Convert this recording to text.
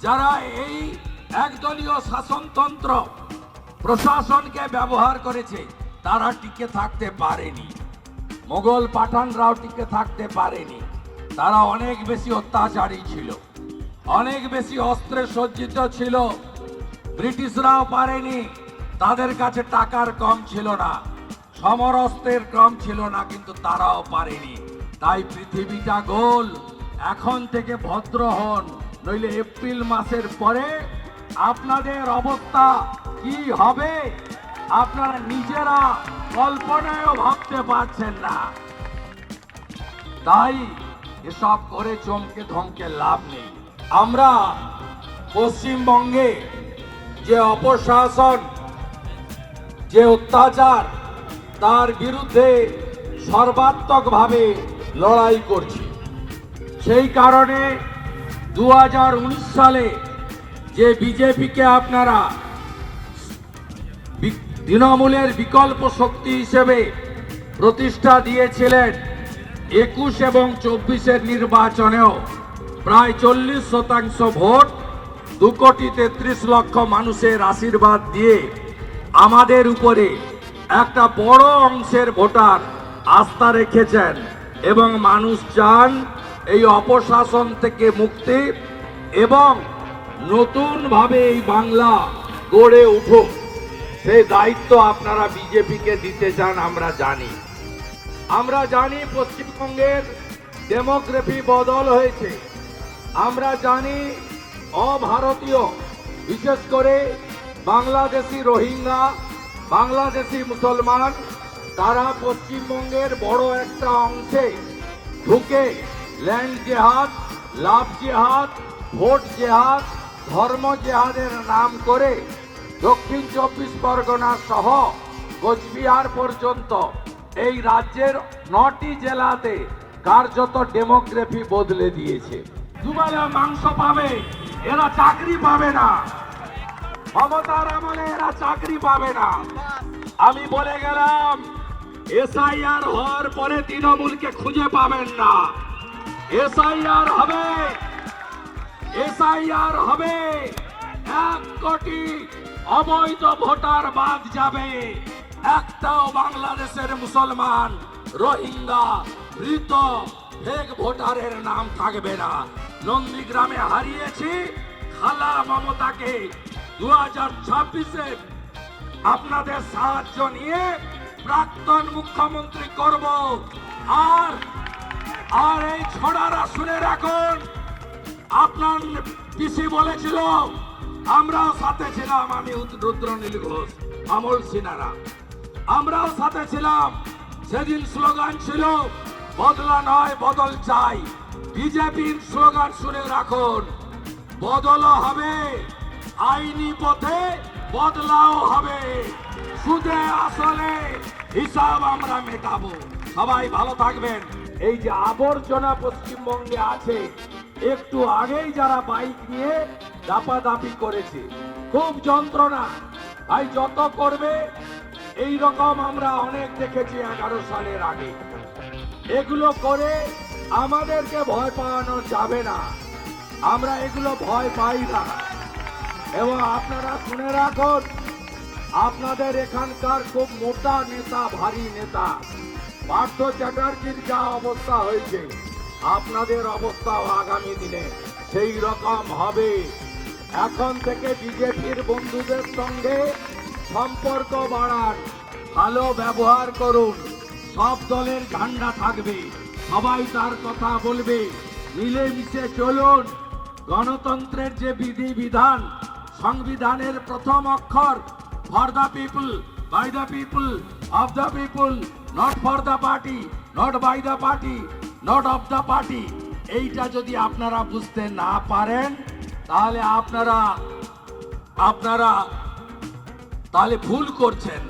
যারা এই একদলীয় শাসনতন্ত্র প্রশাসনকে ব্যবহার করেছে, তারা টিকে থাকতে পারেনি। মোগল পাঠানরাও টিকে থাকতে পারেনি। তারা অনেক বেশি অত্যাচারী ছিল। অনেক বেশি অস্ত্রে সজ্জিত ছিল। ব্রিটিশরাও পারেনি। তাদের কাছে টাকার কম ছিল না। সমরস্ত্রের কম ছিল না, কিন্তু তারাও পারেনি। তাই পৃথিবীটা গোল। এখন থেকে ভদ্র হন। নইলে এপ্রিল মাসের পরে আপনাদের অবস্থা কি হবে? আপনারা নিজেরা কল্পনায়ও ভাবতে পারছেন না। তাই এসব করে চমকে ধমকে লাভ নেই। আমরা পশ্চিমবঙ্গে যে অপশাসন, যে অত্যাচার, তার বিরুদ্ধে সর্বাত্মকভাবে লড়াই করছি। সেই কারণে দু হাজার উনিশ সালে যে বিজেপিকে আপনারা তৃণমূলের বিকল্প শক্তি হিসেবে প্রতিষ্ঠা দিয়েছিলেন, একুশ এবং চব্বিশের নির্বাচনেও প্রায় চল্লিশ শতাংশ ভোট, দু কোটি তেত্রিশ লক্ষ মানুষের আশীর্বাদ দিয়ে আমাদের উপরে একটা বড় অংশের ভোটার আস্থা রেখেছেন এবং মানুষ চান এই অপশাসন থেকে মুক্তি এবং নতুনভাবে এই বাংলা গড়ে উঠুক। সেই দায়িত্ব আপনারা বিজেপিকে দিতে চান, আমরা জানি। আমরা জানি পশ্চিমবঙ্গের ডেমোগ্রাফি বদল হয়েছে। আমরা জানি অভারতীয়, বিশেষ করে বাংলাদেশি রোহিঙ্গা, বাংলাদেশি মুসলমান, তারা পশ্চিমবঙ্গের বড় একটা অংশে ঢুকে ল্যান্ড জেহাদ, লাভ জেহাদ, ভোট জেহাদ, ধর্ম জেহাদের নাম করে দক্ষিণ চব্বিশ পরগনা সহ কোচবিহার পর্যন্ত এই রাজ্যের নটি জেলাতে কার্যত ডেমোগ্রাফি বদলে দিয়েছে। দুবেলা মাংস পাবে, এরা চাকরি পাবে না। মমতার আমলে এরা চাকরি পাবে না। আমি বলে গেলাম, এসআইআর হওয়ার পরে তৃণমূলকে খুঁজে পাবেন না। এসআইআর হবে। এসআইআর হবে। এক কোটি অবৈধ ভোটার বাদ যাবে। একটাও বাংলাদেশের মুসলমান, রোহিঙ্গা, মৃত, ফেক ভোটারের নাম থাকবে না। নন্দীগ্রামে হারিয়েছি, খালা মমতাকে। দু হাজার ছাব্বিশে আপনাদের সাহায্য নিয়ে প্রাক্তন মুখ্যমন্ত্রী করব। আর আর এই ছড়ারা শুনে রাখুন। আপনার পিসি বলেছিল, আমরাও সাথে ছিলাম, আমি রুদ্রনীল ঘোষ আমল সিনারা। আমরাও সাথে ছিলাম। সেদিন স্লোগান ছিল, বদলা নয়, বদল চাই। বিজেপির স্লোগান শুনে রাখুন বদলও হবে, আইনি পথে বদলাও হবে। সুদে আসলে হিসাব আমরা মেটাবো। সবাই ভালো থাকবেন। এই যে আবর্জনা পশ্চিমবঙ্গে আছে, একটু আগেই যারা বাইক নিয়ে দাপাদাপি করেছে, খুব যন্ত্রণা। ভাই, যত করবে, এই রকম আমরা অনেক দেখেছি এগারো সালের আগে। এগুলো করে আমাদেরকে ভয় পাওয়ানো যাবে না। আমরা এগুলো ভয় পাই না। এবং আপনারা শুনে রাখুন, আপনাদের এখানকার খুব মোটা নেতা, ভারী নেতা। পার্থ চ্যাটার্জির যা অবস্থা হয়েছে, আপনাদের অবস্থাও আগামী দিনে সেই রকম হবে। এখন থেকে বিজেপির বন্ধুদের সঙ্গে সম্পর্ক বাড়ান, ভালো ব্যবহার করুন, সব দলের ঝান্ডা থাকবে, সবাই তার কথা বলবে, মিলেমিশে চলুন। গণতন্ত্রের যে বিধি বিধান সংবিধানের প্রথম অক্ষর for the people by the people of the people not for the party not by the party not of the party এইটা যদি আপনারা বুঝতে না পারেন, তাহলে আপনারা আপনারা তাহলে ভুল করছেন।